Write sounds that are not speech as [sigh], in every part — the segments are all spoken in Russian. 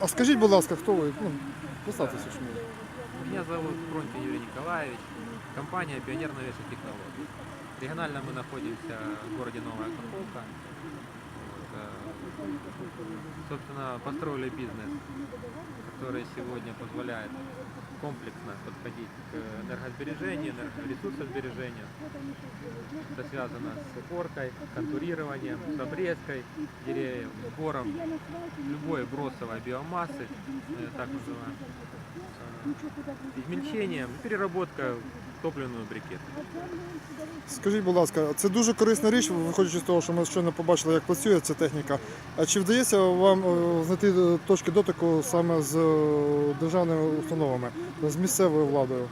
А скажіть, будь ласка, хто ви? Ну, представтеся, що. Меня зовут Пронько Юрий Николаевич, компания «Пионер новейших технологий». Регионально мы находимся в городе Новая Каховка. Вот, э, собственно, построили бизнес, который сегодня позволяет комплексно подходить к энергосбережению, энергоресурсосбережению. Это связано с уборкой, контурированием, с обрезкой деревьев, сбором любой бросовой биомассы, э, так называемой, э, измельчением, переработка в топливную брикету. Скажіть, будь ласка, це дуже корисна річ, виходячи з того, що ми щойно побачили, як працює ця техніка. А чи вдається вам е, знайти е, точки дотику саме з е, державними установами, з місцевою владою?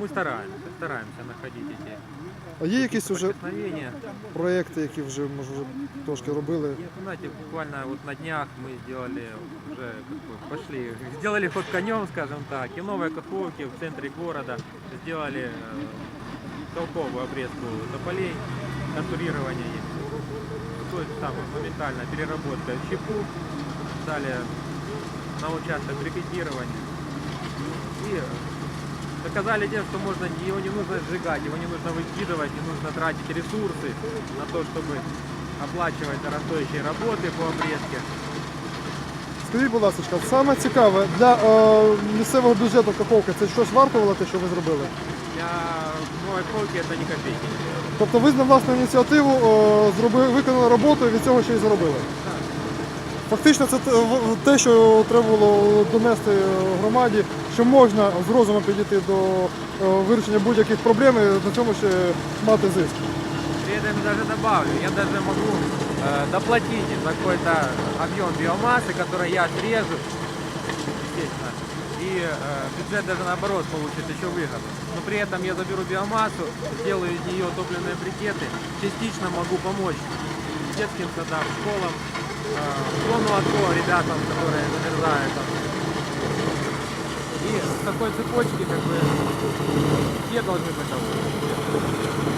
Мы стараемся, стараемся находить эти А є якісь вже соприкосновения. проекти, які вже може вже трошки робили? Нет, вы знаете, буквально вот на днях мы сделали уже как бы пошли, [laughs] сделали ход конем, скажем так, и в Новой Каховке в центре города сделали э, толковую обрезку тополей, контурирование их. То есть там моментально переработка в щепу, далее на участок брикетирования. И доказали тем, что можно, его не нужно сжигать, его не нужно выкидывать, не нужно тратить ресурсы на то, чтобы оплачивать дорогостоящие работы по обрезке. Скажіть, будь ласка, саме цікаве для е, місцевого бюджету Каховки це щось вартувало те, що ви зробили? Для новой Каховки это не копейки. Тобто ви на власну ініціативу е, зробили, виконали роботу і від цього ще й заробили? Фактично це те- в- те, що треба було донести громаді, що можна з розумом підійти до е, вирішення будь-яких проблем і на цьому ще мати зиск. При этом даже добавлю, я даже могу э, доплатить им за какой-то объем биомассы, который я срежу, естественно. И э, бюджет даже наоборот получит еще выгоду. Но при этом я заберу биомассу, сделаю из нее топливные брикеты, частично могу помочь детским садам, школам, склону АТО ребятам, которые замерзают там. И в такой цепочке как бы все должны быть довольны.